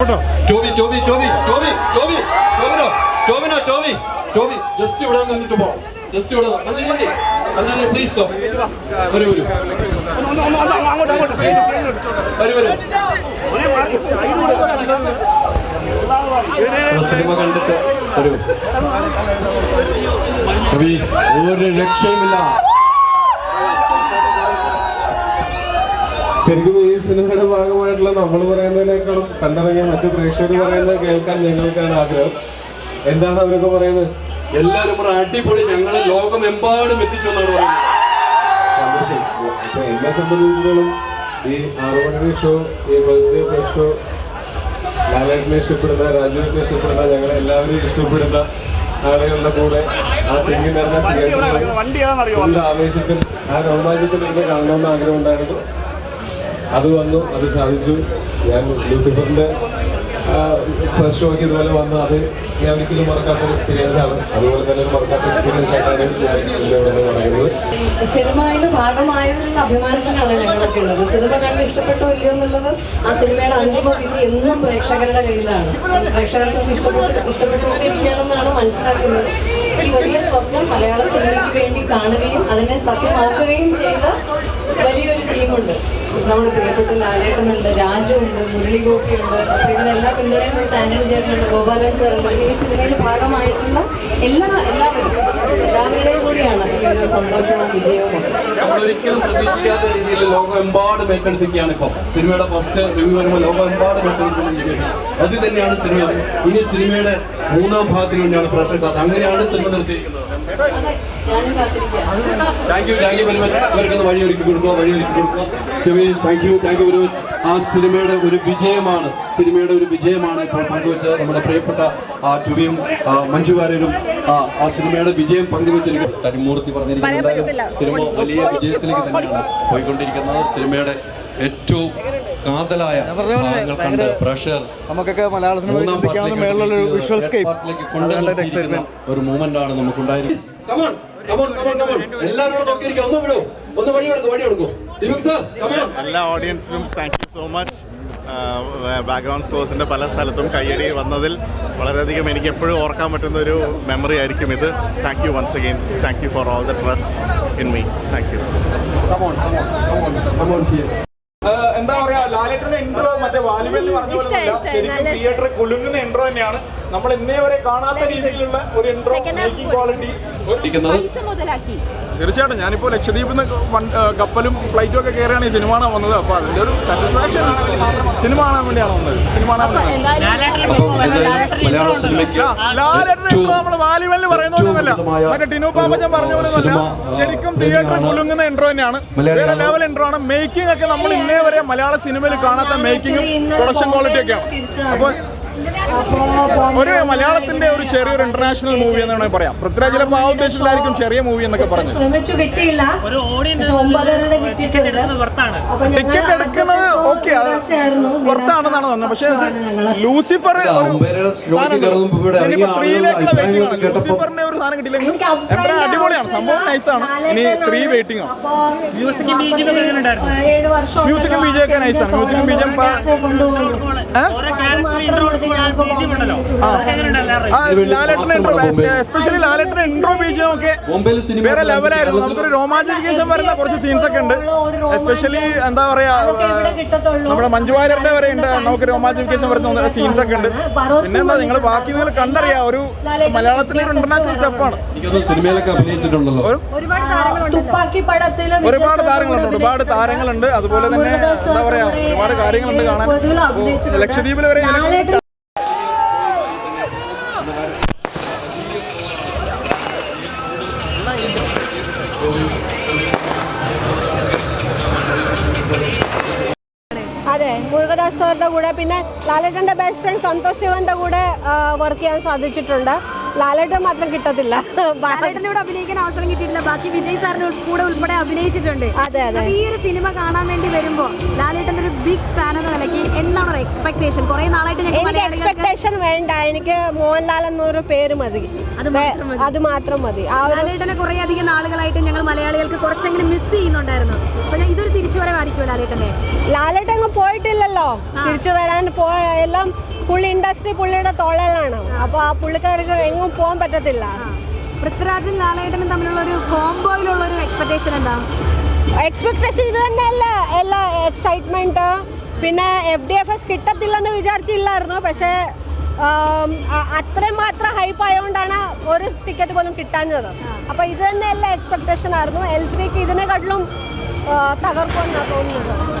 Toby Toby Toby Toby Toby Tovino ടോബിനോ Toby Toby just ഇവിടെ നിന്നിട്ട് പോ. ജസ്റ്റ് ഇവിടെ മഞ്ജുശേരി മഞ്ജുശേരി പ്ലീസ് ഗോ വരൂ വരൂ. വരൂ വരൂ. സിനിമ കണ്ടിട്ട് വരൂ. ഒരു രക്ഷയുമില്ല. ശരിക്കും ഈ സിനിമയുടെ ഭാഗമായിട്ടുള്ള നമ്മൾ പറയുന്നതിനേക്കാളും കണ്ടിറങ്ങിയ മറ്റു പ്രേക്ഷകർ പറയുന്നത് കേൾക്കാൻ ഞങ്ങൾക്കാണ് ആഗ്രഹം. എന്താണ് അവരൊക്കെ പറയുന്നത്? എല്ലാവരും കൂടെ അടിപൊളി ഞങ്ങളെ ലോകമെമ്പാടും എത്തിച്ചു എന്നാണ് പറയുന്നത്. സന്തോഷം. ഇപ്പൊ എന്നെ സംബന്ധിച്ചിടത്തോളം ഈ ആറുമണി ഷോ ഈ ഫസ്റ്റ് ഡേ ഫസ്റ്റ് ഷോ ലാലേട്ടനെ ഇഷ്ടപ്പെടുന്ന രാജുവിനെ ഇഷ്ടപ്പെടുന്ന ഞങ്ങളെ എല്ലാവരെയും ഇഷ്ടപ്പെടുന്ന ആളുകളുടെ കൂടെ ആ തെങ്ങി നിറഞ്ഞ തിയേറ്ററിൽ ആവേശത്തിൽ ആ രോമാഞ്ചത്തിൽ എന്നെ കാണണമെന്ന് ആഗ്രഹം ഉണ്ടായിരുന്നു. അത് വന്നു അത് സാധിച്ചു. ഞാൻ ലൂസിഫറിന്റെ ഫസ്റ്റ് ഷോയ്ക്ക് ഇതുപോലെ വന്നു. അത് ഞാൻ ഒരിക്കലും മറക്കാത്ത എക്സ്പീരിയൻസ് ആണ്. അതുപോലെ തന്നെ ഒരു മറക്കാത്ത എക്സ്പീരിയൻസ് ആയിട്ടാണ് ഞാൻ ഇവിടെ പറയുന്നത്. സിനിമയുടെ ഭാഗമായതിലുള്ള അഭിമാനത്തിനാണ് ഞങ്ങളൊക്കെ ഉള്ളത്. സിനിമ കണ്ട് ഇഷ്ടപ്പെട്ടോ ഇല്ലയോ എന്നുള്ളത് ആ സിനിമയുടെ അന്തിമ വിധി എന്നും പ്രേക്ഷകരുടെ കയ്യിലാണ്. പ്രേക്ഷകർക്ക് ഇഷ്ടപ്പെട്ട് ഇഷ്ടപ്പെട്ടുകൊണ്ടിരിക്കുകയാണെന്നാണ് മനസ്സിലാക്കുന്നത്. ഈ വലിയ സ്വപ്നം മലയാള സിനിമയ്ക്ക് വേണ്ടി കാണുകയും അതിനെ സത്യമാക്കുകയും ചെയ്ത വലിയൊരു ടീമുണ്ട്. നമ്മുടെ പ്രിയപ്പെട്ട ലാലേട്ടനുണ്ട് രാജുണ്ട് മുരളി ഗോപിയുണ്ട് അപ്പൊ ഇതിനെല്ലാം പിന്തുണയും കൊടുത്ത ആന്റണി ചേട്ടനുണ്ട് ഗോപാലൻ സാറുണ്ട്. ഈ സിനിമയിൽ ഭാഗമായിട്ടുള്ള എല്ലാ എല്ലാവരും എല്ലാവരുടെയും കൂടിയാണ് ഈ ഒരു സന്തോഷവും വിജയവും ാണ് പ്രതീക്ഷിക്കാത്ത രീതിയിൽ ഇപ്പോൾ സിനിമയുടെ ഫസ്റ്റ് റിവ്യൂ വരുമ്പോൾ ലോകമെമ്പാടും ഏറ്റെടുത്തുകൊണ്ടിരിക്കുകയാണ് അത് തന്നെയാണ് സിനിമ. ഇനി സിനിമയുടെ മൂന്നാം ഭാഗത്തിന് വേണ്ടിയാണ് പ്രേക്ഷക കഥ അങ്ങനെയാണ് സിനിമ നിർത്തിയിരിക്കുന്നത്. വഴി ഒരുക്കി കൊടുക്കുക thank you thank you very much ഇവർക്കൊന്ന് വഴിയൊരുക്കി കൊടുക്കുക വഴിയൊരുക്കി കൊടുക്കുക. Thank you thank you very much ആ സിനിമയുടെ ഒരു വിജയമാണ് സിനിമയുടെ ഒരു വിജയമാണ് ഇപ്പോൾ പങ്കുവെച്ചത് നമ്മുടെ പ്രിയപ്പെട്ട ആ ടുവിയും മഞ്ജു വാര്യരും ആ ആ സിനിമയുടെ വിജയം പങ്കുവെച്ചിരിക്കുന്നു. തരിമൂർത്തി പറഞ്ഞിരിക്കുന്നത് സിനിമ വലിയ വിജയത്തിലേക്ക് തന്നെയാണ് പോയിക്കൊണ്ടിരിക്കുന്നത്. സിനിമയുടെ ഏറ്റവും കാതലായ കണ്ട് പ്രഷർ നമുക്കൊക്കെ മലയാള സിനിമ മേളിലുള്ള ഒരു വിഷ്വൽ സ്കേപ്പ് ഒരു മൂവ്മെന്റ് ആണ് നമുക്കുണ്ടായിരുന്നത് എല്ലാ ഓഡിയൻസിനും thank you so much background സ്കോഴ്സിന്റെ പല സ്ഥലത്തും കയ്യടി വന്നതിൽ വളരെയധികം എനിക്ക് എപ്പോഴും ഓർക്കാൻ പറ്റുന്ന ഒരു മെമ്മറി ആയിരിക്കും ഇത് thank you once again thank you for all the trust in me thank you എന്താ പറയാ ലാലേട്ടന്റെ ഇൻട്രോ മറ്റേ വാലിബലിൽ പറഞ്ഞ പോലെ. ശരിക്കും തിയേറ്റർ കുലുങ്ങുന്ന ഇൻട്രോ തന്നെയാണ് നമ്മൾ ഇന്നേ വരെ കാണാത്ത രീതിയിലുള്ള ഒരു ഇൻട്രോ മേക്കിംഗ് ക്വാളിറ്റി തീർച്ചയായിട്ടും. ഞാനിപ്പോൾ ലക്ഷദ്വീപിൽ നിന്ന് കപ്പലും ഫ്ലൈറ്റും ഒക്കെ കയറിയാണ് ഈ സിനിമ കാണാൻ വന്നത്. അപ്പോൾ അതിന്റെ ഒരു സാറ്റിസ്ഫാക്ഷൻ സിനിമ കാണാൻ വേണ്ടിയാണ് വന്നത്. സിനിമ കാണാൻ മലയാള സിനിമയ്ക്ക് നമ്മൾ വാലിബലിൽ പറയുന്ന ഏറ്റവും പോലെയല്ല. ഉചിതമായ മറ്റേ ടിനു പാപ്പച്ചൻ പറഞ്ഞ പോലെ ശരിക്കും തിയേറ്റർ മുഴുങ്ങുന്ന കുലുങ്ങുന്ന ഇൻട്രോ തന്നെയാണ്. വേറെ ലെവൽ ഇൻട്രോ ആണ്. മേക്കിംഗ് ഒക്കെ നമ്മൾ ഇന്നേ വരെ മലയാള സിനിമയിൽ കാണാത്ത മേക്കിംഗും പ്രൊഡക്ഷൻ ക്വാളിറ്റി ഒക്കെയാണ്. അപ്പോൾ ഒരു മലയാളത്തിന്റെ ഒരു ചെറിയൊരു ഇന്റർനാഷണൽ മൂവി എന്ന് വേണമെങ്കിൽ പറയാം. പൃഥ്വിരാജ് ചിലപ്പോൾ ആ ഉദ്ദേശത്തിലായിരിക്കും ചെറിയ മൂവി എന്നൊക്കെ പറഞ്ഞു ശ്രമിച്ചു കിട്ടിയില്ല. ടിക്കറ്റ് എടുക്കുന്നത് ഓക്കെ. പുറത്താണെന്നാണ് പറഞ്ഞത്. പക്ഷേ. ലൂസിഫർ ലൂസിഫറിന്റെ ഒരു സാധനം കിട്ടിയില്ലെങ്കിൽ എനിക്ക് അടിപൊളിയാണ്. സംഭവം നൈസാണ് ഇനി ത്രീ വെയിറ്റിംഗ് ആണ്. മ്യൂസിക്കും ബീജൊക്കെ നൈസാണ് മ്യൂസിക്കും ബീജും ക്യാരക്ടർ ഇൻട്രോ എസ്പെഷ്യലി ലാലേട്ടന്റെ ഇൻട്രോ ബീജും ഒക്കെ വേറെ ലെവലായിരുന്നു നമുക്കൊരു റൊമാന്റിഫിക്കേഷൻ വരുന്ന കുറച്ച് സീൻസ് ഒക്കെ ഉണ്ട്. എസ്പെഷ്യലി എന്താ പറയാ നമ്മുടെ മഞ്ജു വാര്യരുടെ വരെ ഉണ്ട്. നമുക്ക് റൊമാന്റിഫിക്കേഷൻ വരുന്ന സീൻസ് ഒക്കെ ഉണ്ട്. പിന്നെ എന്താ നിങ്ങൾ ബാക്കി നിങ്ങൾ കണ്ടറിയാ. ഒരു മലയാളത്തിലെ ഒരു ഇന്റർനാഷണൽ സ്റ്റെപ്പാണ് ഒരുപാട് താരങ്ങളുണ്ട്. ഒരുപാട് താരങ്ങളുണ്ട്. അതുപോലെ തന്നെ എന്താ പറയാ ഒരുപാട് കാര്യങ്ങളുണ്ട് കാണാൻ. ലക്ഷദ്വീപിൽ വരെ അതെ മുരുകദാസ് സാറിന്റെ കൂടെ പിന്നെ ലാലേട്ടന്റെ ബെസ്റ്റ് ഫ്രണ്ട് സന്തോഷ് ശിവന്റെ കൂടെ വർക്ക് ചെയ്യാൻ സാധിച്ചിട്ടുണ്ട്. ലാലേട്ടൻ മാത്രം കിട്ടത്തില്ല. ലാലേട്ടനോട് അഭിനയിക്കാൻ അവസരം കിട്ടിയിട്ടില്ല. ബാക്കി വിജയ് സാറിന് കൂടെ ഉൾപ്പെടെ അഭിനയിച്ചിട്ടുണ്ട്. അതെ, അതെ. ഈ ഒരു സിനിമ കാണാൻ വേണ്ടി വരുമ്പോ ലാലേട്ടന്റെ ഒരു ബിഗ് ഫാൻ എന്ന നിലയ്ക്ക് എന്താണ് എക്സ്പെക്ടേഷൻ കുറെ നാളായിട്ട് എനിക്ക് എക്സ്പെക്ടേഷൻ വേണ്ട. എനിക്ക് മോഹൻലാൽ എന്നൊരു പേര് മതി. അത് മാത്രം മതി. ലാലേട്ടനെ കുറെ അധികം നാളുകളായിട്ട് ഞങ്ങൾ മലയാളികൾക്ക് കുറച്ചെങ്കിലും മിസ് ചെയ്യുന്നുണ്ടായിരുന്നു. അപ്പൊ ഇതൊരു തിരിച്ചുവരവായിരിക്കുമോ ലാലേട്ടനെ? ലാലേട്ടൻ അങ്ങ് പോയിട്ടില്ലല്ലോ. തിരിച്ചു വരാൻ പോയ എല്ലാം ഫുൾ ഇൻഡസ്ട്രി പുള്ളിയുടെ തൊഴിലാണ് അപ്പൊ ആ പുള്ളിക്കാർക്ക് എങ്ങും പോകാൻ പറ്റത്തില്ല. പൃഥ്വിരാജും ലാലേട്ടനും തമ്മിലുള്ള ഒരു കോംബോയിലുള്ള ഒരു എക്സ്പെക്ടേഷൻ എന്താ? എക്സ്പെക്ടേഷൻ ഇത് തന്നെയല്ല. എല്ലാ എക്സൈറ്റ്മെന്റ് പിന്നെ എഫ് ഡി എഫ് എസ് കിട്ടത്തില്ലെന്ന് വിചാരിച്ചില്ലായിരുന്നു. പക്ഷേ അത്രയും മാത്രം ഹൈപ്പ് ആയതുകൊണ്ടാണ് ഒരു ടിക്കറ്റ് പോലും കിട്ടാഞ്ഞത്. അപ്പൊ ഇത് തന്നെയല്ല എക്സ്പെക്ടേഷൻ ആയിരുന്നു. എൽ ത്രീക്ക് ഇതിനെക്കാട്ടിലും തകർക്കുമെന്നാണ് തോന്നുന്നത്.